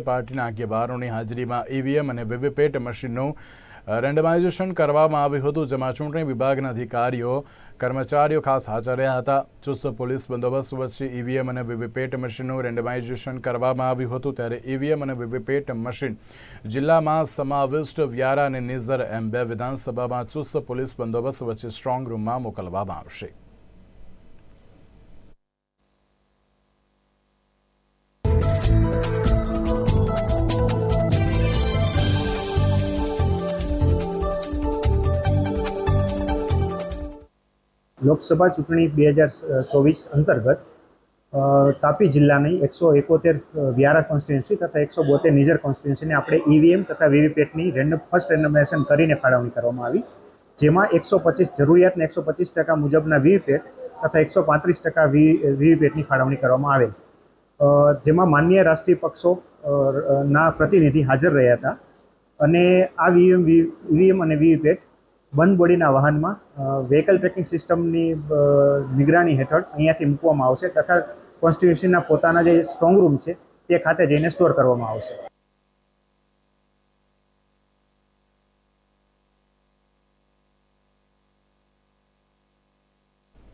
પાર્ટીના આગેવાનોની હાજરીમાં ઈવીએમ અને વીવીપેટ મશીનનું રેન્ડમાઇઝેશન કરવામાં આવ્યું હતું, જેમાં ચૂંટણી વિભાગના અધિકારીઓ, કર્મચારીઓ ખાસ હાજર રહ્યા હતા. ચુસ્ત પોલીસ બંદોબસ્ત વચ્ચે ઈવીએમ અને વીવીપેટ મશીનનું રેન્ડમાઇઝેશન કરવામાં આવ્યું હતું, ત્યારે ઈવીએમ અને વીવીપેટ મશીન જિલ્લામાં સમાવિષ્ટ વ્યારા અને નિઝર એમ બે વિધાનસભામાં ચુસ્ત પોલીસ બંદોબસ્ત વચ્ચે સ્ટ્રોંગ રૂમમાં મોકલવામાં આવશે. લોકસભા ચૂંટણી બે હજાર ચોવીસ અંતર્ગત તાપી જિલ્લાની એકસો એકોતેર વ્યારા કોન્સ્ટિટ્યુન્સી તથા એકસો બોતેર નિઝર કોન્સ્ટિટ્યુન્સીને આપણે ઈવીએમ તથા વીવીપેટની રેન્ડમ ફર્સ્ટ રેન્ડમાઇઝેશન કરીને ફાળવણી કરવામાં આવી. જેમાં એકસો પચીસ જરૂરિયાતને એકસો પચીસ ટકા મુજબના વીવીપેટ તથા એકસો પાંત્રીસ ટકા વી વીવીપેટની ફાળવણી કરવામાં આવેલ. જેમાં માન્ય રાષ્ટ્રીય પક્ષો ના પ્રતિનિધિ હાજર રહ્યા હતા. અને આ વીએમ વીવીએમ અને વીવીપેટ બંધ બોડીના વાહનમાં વ્હીકલ ટ્રેકિંગ સિસ્ટમની નિગરાણી હેઠળ અહીંયાથી મૂકવામાં આવશે તથા કોન્સ્ટિટ્યુશનના પોતાના જે સ્ટ્રોંગ રૂમ છે તે ખાતે જઈને સ્ટોર કરવામાં આવશે.